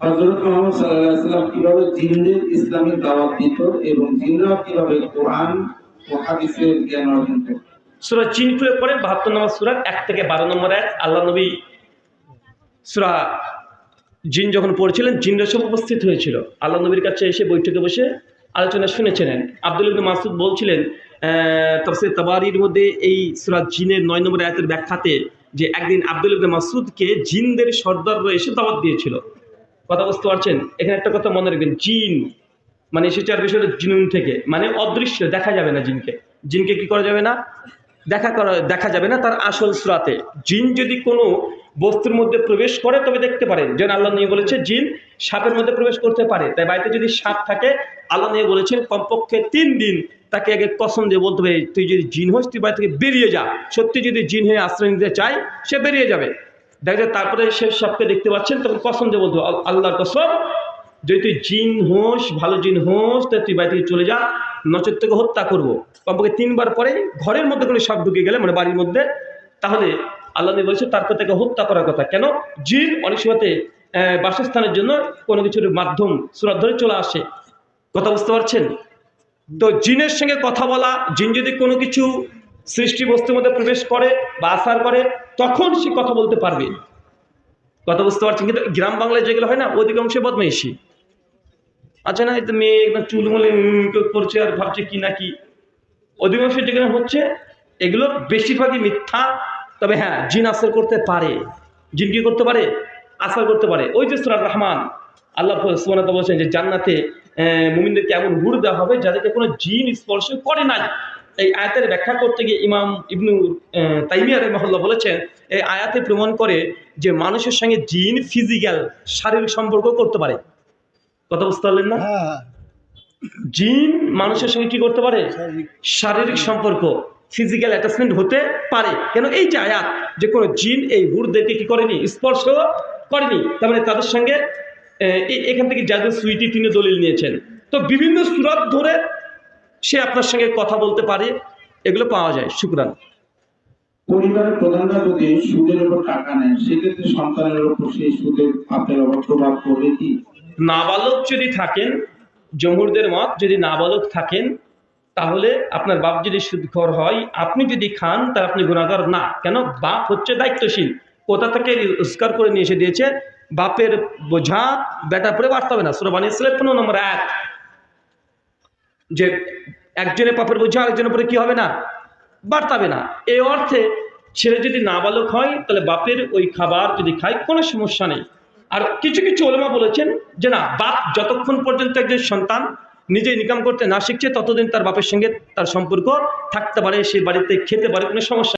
হযরত মুহাম্মদ ওয়াসাল্লাম কীভাবে জিনদের দাওয়াত দিত এবং জিনরা কীভাবে কোরআন ও হাদিসের জ্ঞান অর্জন করত। সুরা চিন প্রয়োগ করে বাহাত্তর নম্বর সুরার এক থেকে বারো নম্বর এক আল্লাহ নবী সুরা জিন যখন জিনরা সব উপস্থিত হয়েছিল। আল্লাহ নবীর কাছে এসে বৈঠকে বসে আলোচনা শুনেছিলেন। আব্দুল মাসুদ বলছিলেন তফসির তাবারির মধ্যে এই সুরা জিনের নয় নম্বর আয়াতের ব্যাখ্যাতে যে একদিন আব্দুল মাসুদকে জিনদের সর্দাররা এসে দাওয়াত দিয়েছিল। কথা বুঝতে পারছেন? এখানে একটা কথা মনে রাখবেন, জিন মানে এসেছে আর বিষয়টা জিনুন থেকে মানে অদৃশ্য, দেখা যাবে না জিনকে। জিনকে কি করা যাবে না? দেখা করা, দেখা যাবে না তার আসল স্রাতে। জিন যদি কোনো বস্তুর মধ্যে প্রবেশ করে, তবে দেখতে পারেন যেন আল্লাহ নিয়ে বলেছে, জিন সাপের মধ্যে প্রবেশ করতে পারে। তাই বাড়িতে যদি সাপ থাকে, আল্লাহ নিয়ে বলেছেন, কমপক্ষে তিন দিন তাকে আগে কসম দিয়ে বলতে হবে তুই যদি জিন হোস, তুই বাড়ি থেকে বেরিয়ে যা। সত্যি যদি জিন হয়ে আশ্রয় নিতে চায়, সে বেরিয়ে যাবে। দেখা যায় তারপরে সে সাপকে দেখতে পাচ্ছেন, তখন কসম দিয়ে বলতে আল্লাহর কসম, যদি তুই জিন হোস, ভালো জিন হোস তা তুই বাড়ি থেকে চলে যা নচর থেকে হত্যা করব। কমপক্ষে তিনবার পরে ঘরের মধ্যে কোনো সাপ ঢুকে গেলে মানে বাড়ির মধ্যে, তাহলে আল্লাহ বলছে, তারপর থেকে হত্যা করার কথা। কেন? জিন অনেক সময়তে বাসস্থানের জন্য কোনো কিছুর মাধ্যম, সুরাত ধরে চলে আসে। কথা বুঝতে পারছেন? তো জিনের সঙ্গে কথা বলা, জিন যদি কোনো কিছু সৃষ্টি বস্তুর মধ্যে প্রবেশ করে বা আসার করে, তখন সে কথা বলতে পারবে। কথা বুঝতে পারছেন? কিন্তু গ্রাম বাংলায় যেগুলো হয় না অধিকাংশে বদমাইশি। আচ্ছা না, এই মেয়ে চুলমুলি করছে আর ভাবছে কি না কি। অধিকাংশ যেগুলো হচ্ছে, এগুলো বেশিরভাগই মিথ্যা। তবে হ্যাঁ জিন আসর করতে পারে। জিন কি করতে পারে? আসর করতে পারে। ওই যে সুরার রহমান, আল্লাহ সুবানাত বলছেন যে জান্নাতে মুমিনদেরকে এমন হুর দেওয়া হবে যাদেরকে কোনো জিন স্পর্শ করে নাই। এই আয়াতের ব্যাখ্যা করতে গিয়ে ইমাম ইবনু আহ, তাইমিয়া রহমল্লা বলেছেন এই আয়াতে প্রমাণ করে যে মানুষের সঙ্গে জিন ফিজিক্যাল শারীরিক সম্পর্ক করতে পারে। কথা বুঝতে পারলেন না? হ্যাঁ জিন মানুষের সঙ্গে কি করতে পারে? শারীরিক। সম্পর্ক ফিজিক্যাল অ্যাটাচমেন্ট হতে পারে। কেন? এই যে আয়াত যে কোনো জিন এই হুরদেরকে কি করেনি? স্পর্শ করেনি। তার মানে তাদের সঙ্গে এখান থেকে যাদের সুইটি তিনি দলিল নিয়েছেন। তো বিভিন্ন সুরাত ধরে সে আপনার সঙ্গে কথা বলতে পারে এগুলো পাওয়া যায় শুক্রান পরিবারের প্রধানরা যদি সুদের উপর টাকা নেয় সেক্ষেত্রে সন্তানের উপর সেই সুদের আপনার প্রভাব পড়বে কি? নাবালক যদি থাকেন জমুরদের মত যদি নাবালক থাকেন তাহলে আপনার বাপ যদি সুদখর হয় আপনি যদি খান তার আপনি গুণাগার না। কেন? বাপ হচ্ছে দায়িত্বশীল। কোথা থেকে রোজগার করে নিয়ে এসে দিয়েছে? বাপের বোঝা বেটা পরে বাড়তে হবে না। সুরবানি ইসলাম পনেরো নম্বর এক যে একজনের পাপের বোঝা, আরেকজনের উপরে কি হবে না? বাড়তাবে না। এ অর্থে ছেলে যদি নাবালক হয়, তাহলে বাপের ওই খাবার যদি খায়, কোনো সমস্যা নেই। আর কিছু কিছু ওলেমা বলেছেন যে না, বাপ যতক্ষণ পর্যন্ত একজন সন্তান নিজে ইনকাম করতে না শিখছে, ততদিন তার বাপের সঙ্গে তার সম্পর্ক থাকতে পারে, সে বাড়িতে খেতে পারে, কোনো সমস্যা